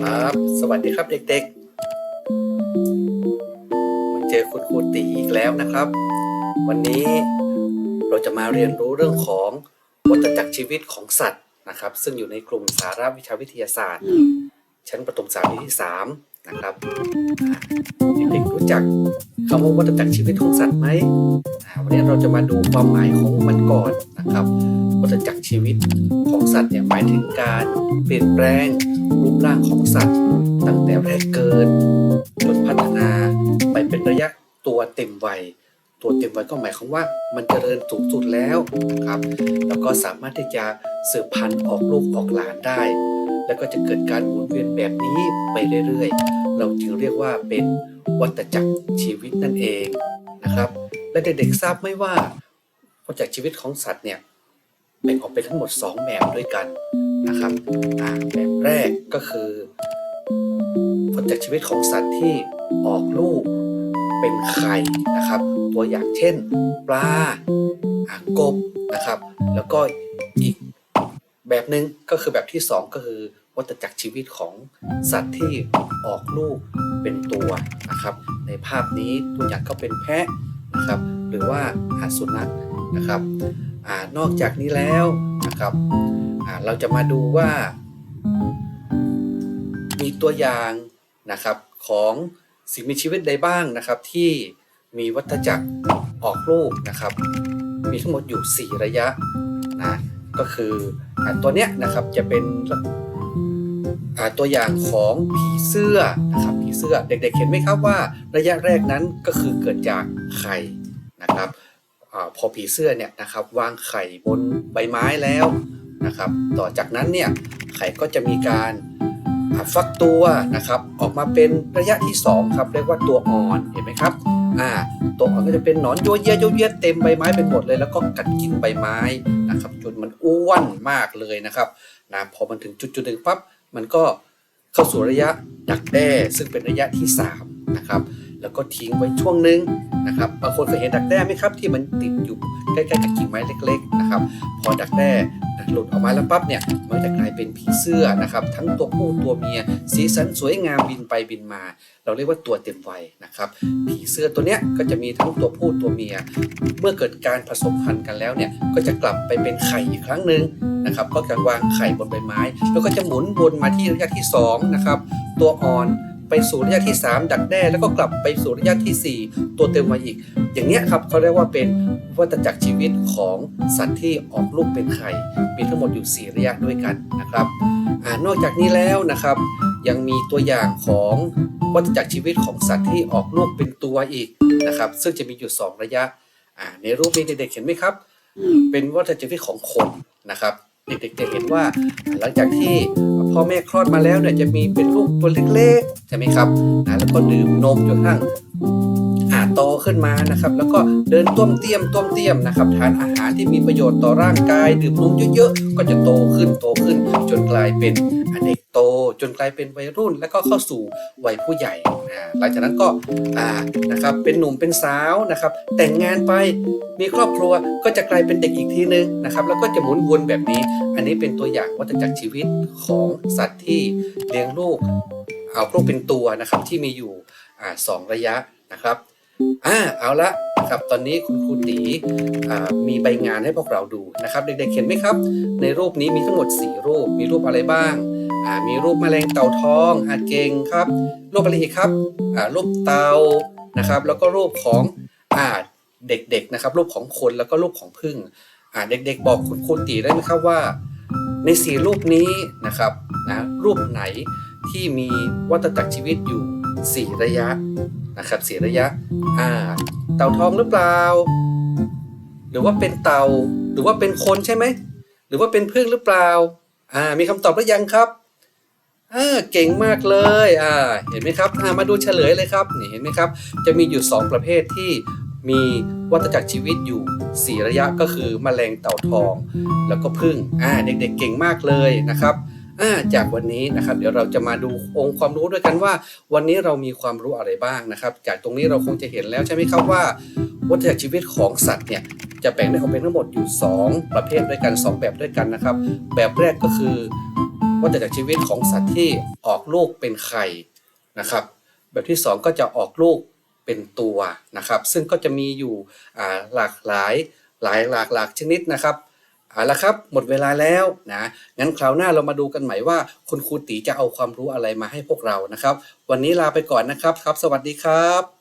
ครับ สวัสดีครับเด็กๆมาเจอคุณครูตีอีกแล้วนะครับ วันนี้เราจะมาเรียนรู้เรื่องของวัฏจักรชีวิตของสัตว์นะครับ ซึ่งอยู่ในกลุ่มสาระวิชาวิทยาศาสตร์ ชั้นประถมศึกษาปีที่สาม นะครับเด็กๆรู้จักคำว่าวัฏจักรชีวิตของสัตว์ไหมวันนี้เราจะมาดูความหมายของมันก่อนนะครับ วัฏจักรชีวิตของสัตว์เนี่ยหมายถึงการเปลี่ยนแปลงรูปร่างของสัตว์ ตั้งแต่แรกเกิดจนพัฒนาไปเป็นระยะตัวเต็มวัยตัวเต็มวัยก็หมายความว่ามันเจริญสูงสุดแล้วครับแล้วก็สามารถที่จะสืบพันธุ์ออกลูกออกหลานได้ แล้วก็จะเกิดการหมุนเวียนแบบนี้ไปเรื่อยๆ เราจึงเรียกว่าเป็นวัฏจักรชีวิตนั่นเองนะครับ และเด็กๆทราบไหมว่าวัฏจักรชีวิตของสัตว์เนี่ยแบ่งออกเป็นทั้งหมด 2 แบบด้วยกันนะครับแบบแรกก็คือวัฏจักรชีวิตของสัตว์ที่ออกลูกเป็นไข่นะครับ ตัวอย่างเช่น ปลากบนะครับ แล้วก็อีก แบบหนึ่งก็คือแบบที่สองก็คือวัฏจักรชีวิตของสัตว์ที่ออกลูกเป็นตัวนะครับ ในภาพนี้ตัวอย่างก็เป็นแพะนะครับ หรือว่าอาสุนัขนะครับอานอกจากนี้แล้วนะครับอ่าเราจะมาดูว่า มีตัวอย่างนะครับของสิ่งมีชีวิตใดบ้างนะครับ ที่มีวัฏจักรออกลูกนะครับ มีทั้งหมดอยู่ 4 ระยะนะก็คืออา ตัวเนี้ยนะครับจะเป็นตัวอย่างของผีเสื้อนะครับผีเสื้อเด็กๆเห็นไหมครับว่าระยะแรกนั้นก็คือเกิดจากไข่นะครับอพอผีเสื้อเนี่ยนะครับวางไข่บนใบไม้แล้วนะครับต่อจากนั้นเนี่ยไข่ก็จะมีการฟักตัวนะครับออกมาเป็นระยะที่2ครับเรียกว่าตัวอ่อนเห็นไหมครับอ่าตัวอ่อนก็จะเป็นหนอนโยเยโยเยเต็มใบไม้ไปหมดเลย แล้วก็กัดกินใบไม้ นะครับจนมันอ้วนมากเลยนะครับนะพอมันถึงจุดจุดหนึ่งปั๊บมันก็เข้าสู่ระยะดักแด้ซึ่งเป็นระยะที่3นะครับแล้วก็ทิ้งไว้ช่วงหนึงนะครับบางคนเคยเห็นดักแด้ไหมครับที่มันติดอยู่ใกล้ๆกับกิ่งไม้เล็ก ๆ นะครับ พอดักแด้ หลุดออกมาแล้วปั๊บเนี่ยมันจะกลายเป็นผีเสื้อนะครับ ทั้งตัวผู้ตัวเมีย สีสันสวยงามบินไปบินมา เราเรียกว่าตัวเต็มวัยนะครับ ผีเสื้อตัวเนี้ยก็จะมีทั้งตัวผู้ตัวเมีย เมื่อเกิดการผสมพันธุ์กันแล้วเนี่ยก็จะกลับไปเป็นไข่อีกครั้งหนึ่งนะครับก็จะวางไข่บนใบไม้ แล้วก็จะหมุนวนมาที่ระยะที่2นะครับตัวอ่อน ไปสู่ระยะที่ 3 ดักแด้แล้วก็กลับไปสู่ระยะทีสี่4 ตัวเต็มวัยอีก อย่างเนี้ยครับเขาเรียกว่าเป็นวัฏจักรชีวิตของสัตว์ที่ออกลูกเป็นไข่มีทั้งหมดอยู่ 4 ระยะด้วยกันนะครับอนอกจากนี้แล้วนะครับ ยังมีตัวอย่างของวัฏจักรชีวิตของสัตว์ที่ออกลูกเป็นตัวอีกนะครับ ซึ่งจะมีอยู่ 2 ระยะในรูปนี้เด็กๆเห็นไหมครับ เป็นวัฏจักรชีวิตของคนนะครับ เด็กๆจะเห็นว่า หลังจากที่พ่อแม่คลอดมาแล้วเนี่ยจะมีเป็นลูกตัวเล็กๆใช่ไหมครับนะแล้วก็ดื่มนมจนกระทั่งอาโตขึ้นมานะครับ แล้วก็เดินต้มเตี้ยมต้มเตี้ยมนะครับทานอาหารที่มีประโยชน์ต่อร่างกาย ดื่มนมเยอะๆ ก็จะโตขึ้นโตขึ้นจนกลายเป็น เด็กโต จนกลายเป็นวัยรุ่น แล้วก็เข้าสู่วัยผู้ใหญ่อ่าหลังจากนั้นก็อ่านะครับเป็นหนุ่มเป็นสาวนะครับ แต่งงานไปมีครอบครัวก็จะกลายเป็นเด็กอีกทีนึงนะครับ แล้วก็จะหมุนวนแบบนี้ อันนี้เป็นตัวอย่างวัฏจักรชีวิตของสัตว์ที่เลี้ยงลูกเอาลูกเป็นตัวนะครับที่มีอยู่อ่าสองระยะนะครับอ่าเอาละนะครับตอนนี้คุณครูตีมีใบงานให้พวกเราดูนะครับ เด็กๆเห็นไหมครับ ในรูปนี้มีทั้งหมด 4 รูปมีรูปอะไรบ้าง มีรูปแมลงเต่าทองอาเกงครับ รูปอะไรอีกครับอ่ารูปเต่านะครับ แล้วก็รูปของอ่าเด็กๆนะครับ รูปของคนแล้วก็รูปของพึ่งอ่าเด็กๆ บอกคุณครูตีได้ไหมครับว่า ในสี่รูปนี้นะครับนะรูปไหนที่มีวัฏจักรชีวิตอยู่สี่ระยะนะครับสี่ระยะอ่าเต่าทองหรือเปล่า หรือว่าเป็นเต่าหรือว่าเป็นคนใช่ไหมหรือว่าเป็นพึ่งหรือเปล่าอ่ามีคำตอบหรือยังครับ อ่าเก่งมากเลยอ่าเห็นไหมครับอ่ามาดูเฉลยเลยครับนี่เห็นไหมครับ จะมีอยู่ 2 ประเภทที่มีวัฏจักรชีวิตอยู่ 4 ระยะก็คือแมลงเต่าทอง แล้วก็พึ่งอ่าเด็กๆเก่งมากเลยนะครับอ่าจากวันนี้นะครับ เดี๋ยวเราจะมาดูองค์ความรู้ด้วยกันว่า วันนี้เรามีความรู้อะไรบ้างนะครับ จากตรงนี้เราคงจะเห็นแล้วใช่ไหมครับว่า วัฏจักรชีวิตของสัตว์เนี่ยจะแบ่งได้ออกเป็นทั้งหมดอยู่ 2 ประเภทด้วยกัน 2 แบบด้วยกันนะครับ แบบแรกก็คือ วัฏจักชีวิตของสัตว์ที่ออกลูกเป็นไข่นะครับ แบบที่สองก็จะออกลูกเป็นตัวนะครับ ซึ่งก็จะมีอยู่หลากหลายหลายหลากหลากชนิดนะครับเอาละครับ หมดเวลาแล้วนะงั้นคราวหน้าเรามาดูกันใหม่ว่า คุณครูตีจะเอาความรู้อะไรมาให้พวกเรานะครับ วันนี้ลาไปก่อนนะครับครับ สวัสดีครับ